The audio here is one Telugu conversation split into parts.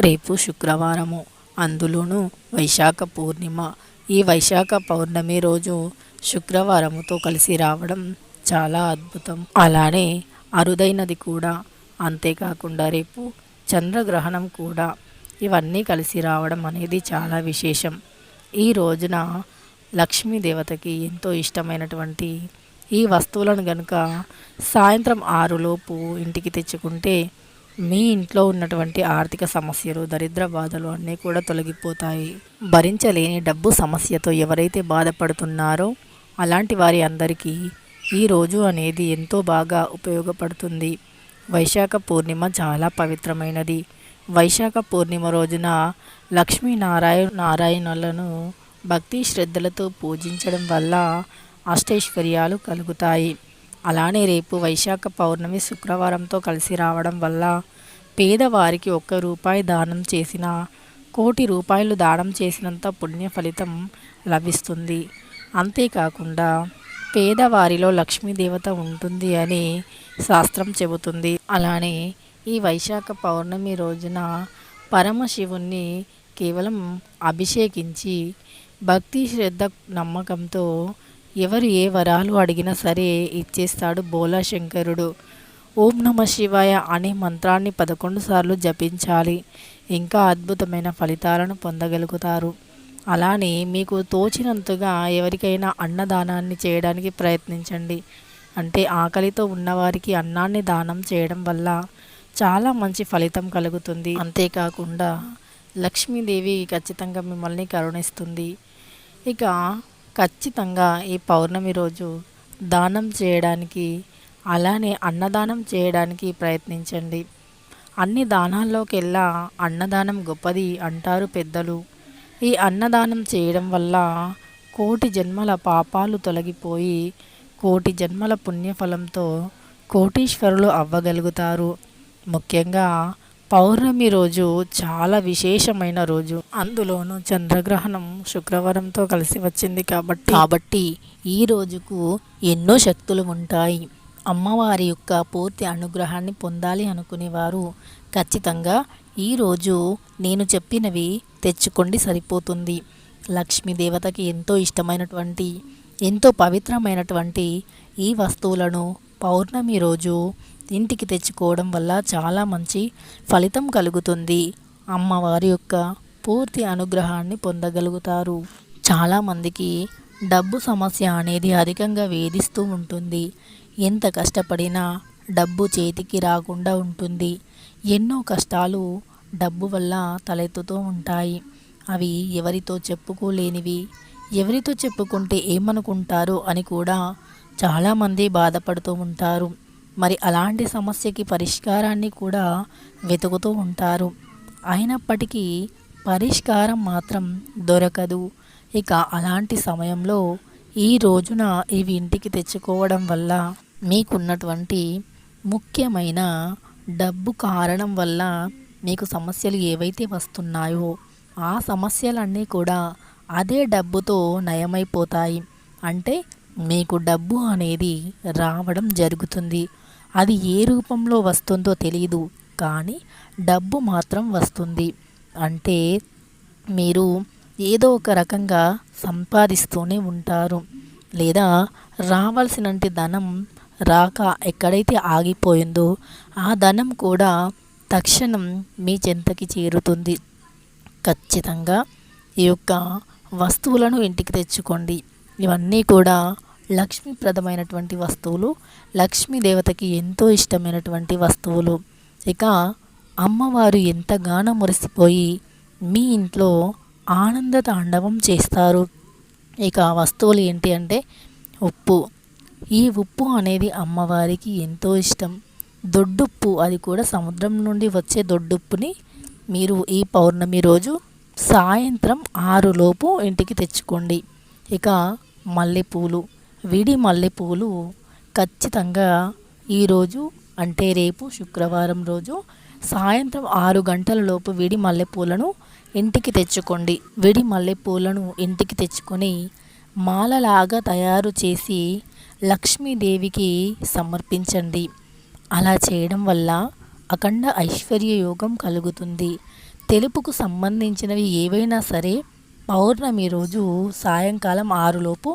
రేపు శుక్రవారము అందులోనూ వైశాఖ పూర్ణిమ. ఈ వైశాఖ పౌర్ణమి రోజు శుక్రవారముతో కలిసి రావడం చాలా అద్భుతం. అలానే అరుదైనది కూడా. అంతేకాకుండా రేపు చంద్రగ్రహణం కూడా. ఇవన్నీ కలిసి రావడం అనేది చాలా విశేషం. ఈ రోజున లక్ష్మీ దేవతకి ఎంతో ఇష్టమైనటువంటి ఈ వస్తువులను కనుక సాయంత్రం ఆరులోపు ఇంటికి తెచ్చుకుంటే మీ ఇంట్లో ఉన్నటువంటి ఆర్థిక సమస్యలు దరిద్ర బాధలు అన్నీ కూడా తొలగిపోతాయి. భరించలేని డబ్బు సమస్యతో ఎవరైతే బాధపడుతున్నారో అలాంటి వారి అందరికీ ఈ రోజు అనేది ఎంతో బాగా ఉపయోగపడుతుంది. వైశాఖ పూర్ణిమ చాలా పవిత్రమైనది. వైశాఖ పూర్ణిమ రోజున లక్ష్మీనారాయణ నారాయణులను భక్తి శ్రద్ధలతో పూజించడం వల్ల అష్టైశ్వర్యాలు కలుగుతాయి. అలానే రేపు వైశాఖ పౌర్ణమి శుక్రవారంతో కలిసి రావడం వల్ల పేదవారికి ఒక్క రూపాయి దానం చేసిన కోటి రూపాయలు దానం చేసినంత పుణ్య ఫలితం లభిస్తుంది. అంతేకాకుండా పేదవారిలో లక్ష్మీదేవత ఉంటుంది అని శాస్త్రం చెబుతుంది. అలానే ఈ వైశాఖ పౌర్ణమి రోజున పరమశివుణ్ణి కేవలం అభిషేకించి భక్తి శ్రద్ధ నమ్మకంతో ఎవరు ఏ వరాలు అడిగినా సరే ఇచ్చేస్తాడు బోలా శంకరుడు ఓం నమ శివాయ అనే మంత్రాన్ని పదకొండు సార్లు జపించాలి. ఇంకా అద్భుతమైన ఫలితాలను పొందగలుగుతారు. అలానే మీకు తోచినంతగా ఎవరికైనా అన్నదానాన్ని చేయడానికి ప్రయత్నించండి. అంటే ఆకలితో ఉన్నవారికి అన్నాన్ని దానం చేయడం వల్ల చాలా మంచి ఫలితం కలుగుతుంది. అంతేకాకుండా లక్ష్మీదేవి ఖచ్చితంగా మిమ్మల్ని కరుణిస్తుంది. ఇక ఖచ్చితంగా ఈ పౌర్ణమి రోజు దానం చేయడానికి అలానే అన్నదానం చేయడానికి ప్రయత్నించండి. అన్ని దానాల్లోకెల్లా అన్నదానం గొప్పది అంటారు పెద్దలు. ఈ అన్నదానం చేయడం వల్ల కోటి జన్మల పాపాలు తొలగిపోయి కోటి జన్మల పుణ్యఫలంతో కోటీశ్వరులు అవ్వగలుగుతారు. ముఖ్యంగా పౌర్ణమి రోజు చాలా విశేషమైన రోజు. అందులోనూ చంద్రగ్రహణం శుక్రవారంతో కలిసి వచ్చింది కాబట్టి కాబట్టి ఈ రోజుకు ఎన్నో శక్తులు ఉంటాయి. అమ్మవారి యొక్క పూర్తి అనుగ్రహాన్ని పొందాలి అనుకునేవారు. ఖచ్చితంగా ఈరోజు నేను చెప్పినవి తెచ్చుకోండి సరిపోతుంది. లక్ష్మీదేవతకి ఎంతో ఇష్టమైనటువంటి ఎంతో పవిత్రమైనటువంటి ఈ వస్తువులను పౌర్ణమి రోజు ఇంటికి తెచ్చుకోవడం వల్ల చాలా మంచి ఫలితం కలుగుతుంది. అమ్మవారి యొక్క పూర్తి అనుగ్రహాన్ని పొందగలుగుతారు. చాలామందికి డబ్బు సమస్య అనేది అధికంగా వేధిస్తూ ఉంటుంది. ఎంత కష్టపడినా డబ్బు చేతికి రాకుండా ఉంటుంది. ఎన్నో కష్టాలు డబ్బు వల్ల తలెత్తుతూ ఉంటాయి. అవి ఎవరితో చెప్పుకోలేనివి. ఎవరితో చెప్పుకుంటే ఏమనుకుంటారో అని కూడా చాలామంది బాధపడుతూ ఉంటారు. మరి అలాంటి సమస్యకి పరిష్కారాన్ని కూడా వెతుకుతూ ఉంటారు. అయినప్పటికీ పరిష్కారం మాత్రం దొరకదు. ఇక అలాంటి సమయంలో ఈ రోజున ఇవి ఇంటికి తెచ్చుకోవడం వల్ల మీకున్నటువంటి ముఖ్యమైన డబ్బు కారణం వల్ల మీకు సమస్యలు ఏవైతే వస్తున్నాయో ఆ సమస్యలన్నీ కూడా అదే డబ్బుతో నయమైపోతాయి. అంటే మీకు డబ్బు అనేది రావడం జరుగుతుంది. అది ఏ రూపంలో వస్తుందో తెలియదు కానీ డబ్బు మాత్రం వస్తుంది. అంటే మీరు ఏదో ఒక రకంగా సంపాదిస్తూనే ఉంటారు. లేదా రావాల్సినంటి ధనం రాక ఎక్కడైతే ఆగిపోయిందో ఆ ధనం కూడా తక్షణం మీ చెంతకి చేరుతుంది. ఖచ్చితంగా ఈ యొక్క వస్తువులను ఇంటికి తెచ్చుకోండి. ఇవన్నీ కూడా లక్ష్మీప్రదమైనటువంటి వస్తువులు లక్ష్మీదేవతకి ఎంతో ఇష్టమైనటువంటి వస్తువులు. ఇక అమ్మవారు ఎంతగానో మురిసిపోయి మీ ఇంట్లో ఆనంద తాండవం చేస్తారు. ఇక వస్తువులు ఏంటి అంటే ఉప్పు. ఈ ఉప్పు అనేది అమ్మవారికి ఎంతో ఇష్టం. దొడ్డుప్పు అది కూడా సముద్రం నుండి వచ్చే దొడ్డుప్పుని మీరు ఈ పౌర్ణమి రోజు సాయంత్రం ఆరులోపు ఇంటికి తెచ్చుకోండి. ఇక మల్లెపూలు విడి మల్లెపూలు ఖచ్చితంగా ఈరోజు అంటే రేపు శుక్రవారం రోజు సాయంత్రం ఆరు గంటల లోపు విడి మల్లెపూలను ఇంటికి తెచ్చుకోండి. విడి మల్లెపూలను ఇంటికి తెచ్చుకొని మాలలాగా తయారు చేసి లక్ష్మీదేవికి సమర్పించండి. అలా చేయడం వల్ల అఖండ ఐశ్వర్య యోగం కలుగుతుంది. తెలుపుకు సంబంధించినవి ఏవైనా సరే పౌర్ణమి రోజు సాయంకాలం ఆరులోపు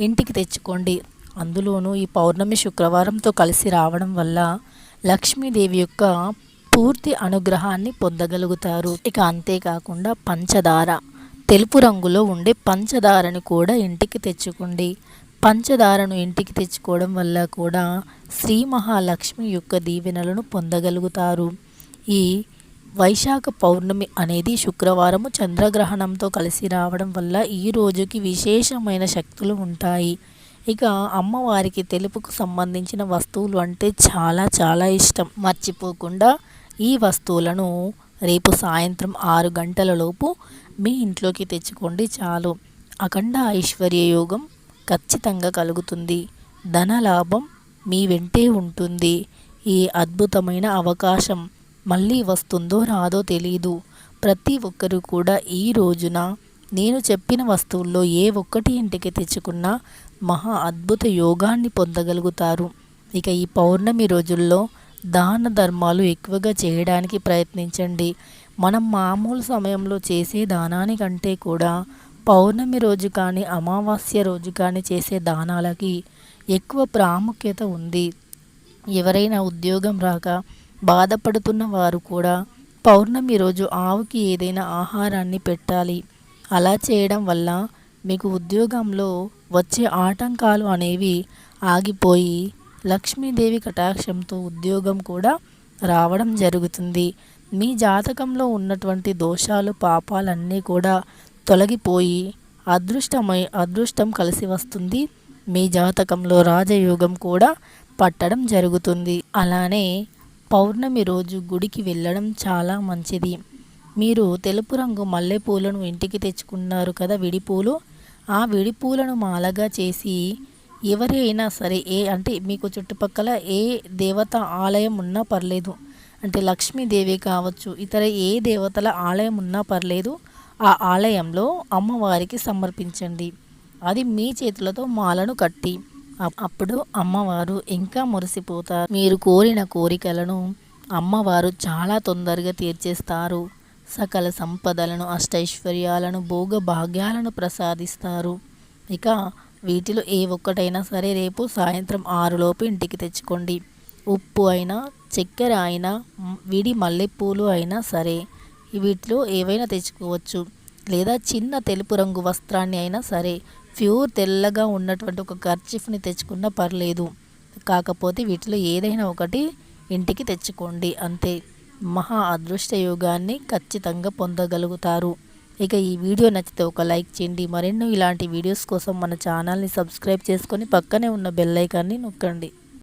ఇంటికి తెచ్చుకోండి. అందులోనూ ఈ పౌర్ణమి శుక్రవారంతో కలిసి రావడం వల్ల లక్ష్మీదేవి యొక్క పూర్తి అనుగ్రహాన్ని పొందగలుగుతారు. ఇక అంతేకాకుండా పంచదార. తెలుపు రంగులో ఉండే పంచదారని కూడా ఇంటికి తెచ్చుకోండి. పంచదారను ఇంటికి తెచ్చుకోవడం వల్ల కూడా శ్రీ మహాలక్ష్మి యొక్క దీవెనలను పొందగలుగుతారు. ఈ వైశాఖ పౌర్ణమి అనేది శుక్రవారము చంద్రగ్రహణంతో కలిసి రావడం వల్ల ఈ రోజుకి విశేషమైన శక్తులు ఉంటాయి. ఇక అమ్మవారికి తెలుపుకు సంబంధించిన వస్తువులు అంటే చాలా చాలా ఇష్టం. మర్చిపోకుండా ఈ వస్తువులను రేపు సాయంత్రం ఆరు గంటల లోపు మీ ఇంట్లోకి తెచ్చుకోండి చాలు. అఖండ ఐశ్వర్య యోగం ఖచ్చితంగా కలుగుతుంది. ధన లాభం మీ వెంటే ఉంటుంది. ఈ అద్భుతమైన అవకాశం మళ్ళీ వస్తుందో రాదో తెలీదు. ప్రతి ఒక్కరూ కూడా ఈ రోజున నేను చెప్పిన వస్తువుల్లో ఏ ఒక్కటి ఇంటికి తెచ్చుకున్నా మహా అద్భుత యోగాన్ని పొందగలుగుతారు. ఇక ఈ పౌర్ణమి రోజుల్లో దాన ధర్మాలు ఎక్కువగా చేయడానికి ప్రయత్నించండి. మనం మామూలు సమయంలో చేసే దానానికంటే కూడా పౌర్ణమి రోజు కానీ అమావాస్య రోజు కానీ చేసే దానాలకి ఎక్కువ ప్రాముఖ్యత ఉంది. ఎవరైనా ఉద్యోగం రాక బాధపడుతున్న వారు కూడా పౌర్ణమి రోజు ఆవుకి ఏదైనా ఆహారాన్ని పెట్టాలి. అలా చేయడం వల్ల మీకు ఉద్యోగంలో వచ్చే ఆటంకాలు అనేవి ఆగిపోయి లక్ష్మీదేవి కటాక్షంతో ఉద్యోగం కూడా రావడం జరుగుతుంది. మీ జాతకంలో ఉన్నటువంటి దోషాలు పాపాలన్నీ కూడా తొలగిపోయి అదృష్టమై అదృష్టం కలిసి వస్తుంది. మీ జాతకంలో రాజయోగం కూడా పట్టడం జరుగుతుంది. అలానే పౌర్ణమి రోజు గుడికి వెళ్ళడం చాలా మంచిది. మీరు తెలుపు రంగు మల్లెపూలను ఇంటికి తెచ్చుకున్నారు కదా విడిపూలు ఆ విడిపూలను మాలగా చేసి ఎవరైనా సరే ఏ అంటే మీకు చుట్టుపక్కల ఏ దేవత ఆలయం ఉన్నా పర్లేదు. అంటే లక్ష్మీదేవి కావచ్చు ఇతర ఏ దేవతల ఆలయం ఉన్నా పర్లేదు ఆ ఆలయంలో అమ్మవారికి సమర్పించండి. అది మీ చేతులతో మాలను కట్టి అప్పుడు అమ్మవారు ఇంకా మురిసిపోతారు. మీరు కోరిన కోరికలను అమ్మవారు చాలా తొందరగా తీర్చేస్తారు. సకల సంపదలను అష్టైశ్వర్యాలను భోగ భాగ్యాలను ప్రసాదిస్తారు. ఇక వీటిలో ఏ ఒక్కటైనా సరే రేపు సాయంత్రం ఆరులోపు ఇంటికి తెచ్చుకోండి. ఉప్పు అయినా చక్కెర అయినా విడి మల్లెపూలు అయినా సరే వీటిలో ఏవైనా తెచ్చుకోవచ్చు. లేదా చిన్న తెలుపు రంగు వస్త్రాన్ని అయినా సరే ప్యూర్ తెల్లగా ఉన్నటువంటి ఒక కర్చీఫ్ని తెచ్చుకున్నా పర్లేదు. కాకపోతే వీటిలో ఏదైనా ఒకటి ఇంటికి తెచ్చుకోండి. అంతే. మహా అదృష్ట యోగాన్ని ఖచ్చితంగా పొందగలుగుతారు. ఇక ఈ వీడియో నచ్చితే ఒక లైక్ చేయండి. మరెన్నో ఇలాంటి వీడియోస్ కోసం మన ఛానల్ని సబ్స్క్రైబ్ చేసుకొని పక్కనే ఉన్న బెల్ ఐకాన్ని నొక్కండి.